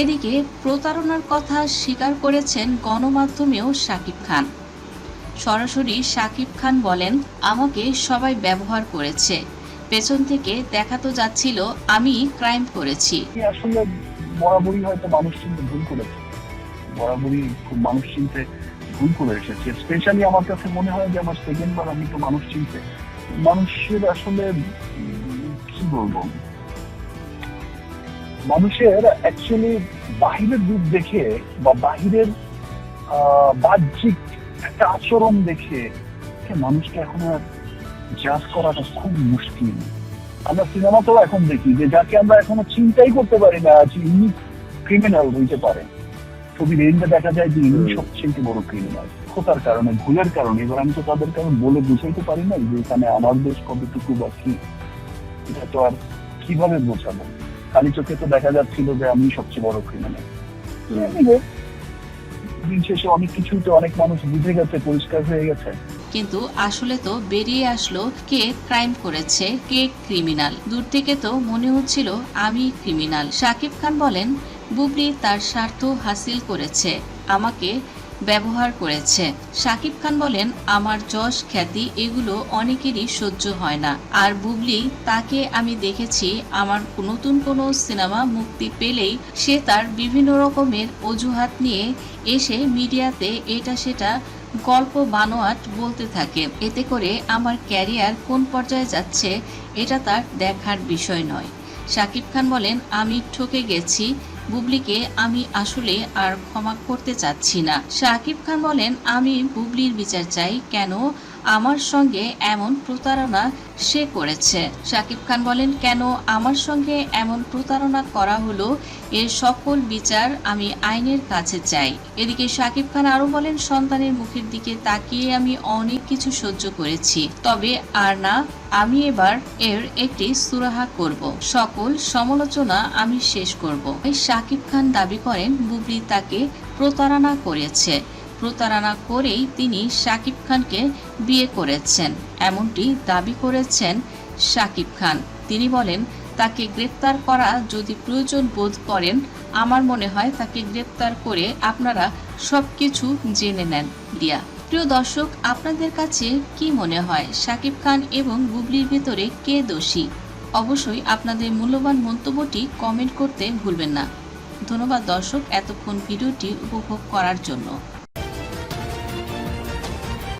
এদিকে প্রতারণার কথা স্বীকার করেছেন গণমাধ্যমেও শাকিব খান। সরাসরি শাকিব খান বলেন, আমাকে সবাই ব্যবহার করেছে। পেছন থেকে দেখা তো যাচ্ছিল, আমি ক্রাইম করেছি। আসলে বরাবরই হয়তো মানুষ চিনতে ভুল করেছে। বরাবরই খুব মানুষ চিনতে ভুল করে এসেছে। স্পেশালি আমার কাছে মনে হয় যে আমার সেকেন্ড বার আমি তো মানুষ চিনতে। মানুষের আসলে কি বলব? মানুষের অ্যাকচুয়ালি বাহিরের রূপ দেখে বা বাহিরের বাহ্যিক একটা আচরণ দেখে মানুষকে এখন আর জাজ করাটা খুব মুশকিল। আমরা সিনেমাতেও এখন দেখি যে যাকে আমরা এখনও চিন্তাই করতে পারি না যে ইনি ক্রিমিনাল হইতে পারে। ছবির এন্ডে দেখা যায় যে ইনি সবচেয়ে বড় ক্রিমিনাল খোতার কারণে? ভুলের কারণে। এবার আমি তো তাদের কারণ বলে বুঝাইতে পারি না যে এখানে আমার দেশ কতটুকু বা কি। এটা তো আর কীভাবে বোঝাবো? খালি চোখে তো দেখা যাচ্ছিল যে আমি সবচেয়ে বড় ক্রিমিনাল দিন শেষে অনেক কিছুই তো অনেক মানুষ বুঝে গেছে, পরিষ্কার হয়ে গেছে। কিন্তু আসলে তো বেরিয়ে আসলো কে ক্রাইম করেছে, কে ক্রিমিনাল দূর থেকে তো মনে হচ্ছিল আমি ক্রিমিনাল শাকিব খান বলেন, বুবলি তার স্বার্থ হাসিল করেছে। আমাকে ব্যবহার করেছে। শাকিব খান বলেন, আমার যশ, খ্যাতি, এগুলো অনেকেরই সহ্য হয় না। আর বুবলি, তাকে আমি দেখেছি, আমার নতুন কোনো সিনেমা মুক্তি পেলেই সে তার বিভিন্ন রকমের অজুহাত নিয়ে এসে মিডিয়াতে এটা সেটা গল্প বানোয়াট বলতে থাকে। এতে করে আমার ক্যারিয়ার কোন পর্যায়ে যাচ্ছে, এটা তার দেখার বিষয় নয়। শাকিব খান বলেন, আমি ঠকে গেছি বুবলিকে আমি আসলে আর ক্ষমা করতে চাচ্ছি না। শাকিব খান বলেন, আমি বুবলির বিচার চাই। কেন? আমার সঙ্গে এমন প্রতারণা সে করেছে। শাকিব খান বলেন, কেন আমার সঙ্গে এমন প্রতারণা করা হলো? এর সকল বিচার আমি আইনের কাছে চাই। এদিকে শাকিব খান আরও বলেন, সন্তানের মুখের দিকে তাকিয়ে আমি অনেক কিছু সহ্য করেছি। তবে আর না, আমি এবার এর একটি সুরাহা করব। সকল সমালোচনা আমি শেষ করব। শাকিব খান দাবি করেন, বুবলি তাকে প্রতারণা করেছে। প্রতারণা করেই তিনি শাকিব খানকে বিয়ে করেছেন। এমনটি দাবি করেছেন শাকিব খান। তিনি বলেন, তাকে গ্রেপ্তার করা যদি প্রয়োজন বোধ করেন, আমার মনে হয় তাকে গ্রেপ্তার করে আপনারা সব কিছু জেনে নেন। দিয়া প্রিয় দর্শক, আপনাদের কাছে কি মনে হয়? শাকিব খান এবং বুবলির ভেতরে কে দোষী? অবশ্যই আপনাদের মূল্যবান মন্তব্যটি কমেন্ট করতে ভুলবেন না। ধন্যবাদ দর্শক, এতক্ষণ ভিডিওটি উপভোগ করার জন্য।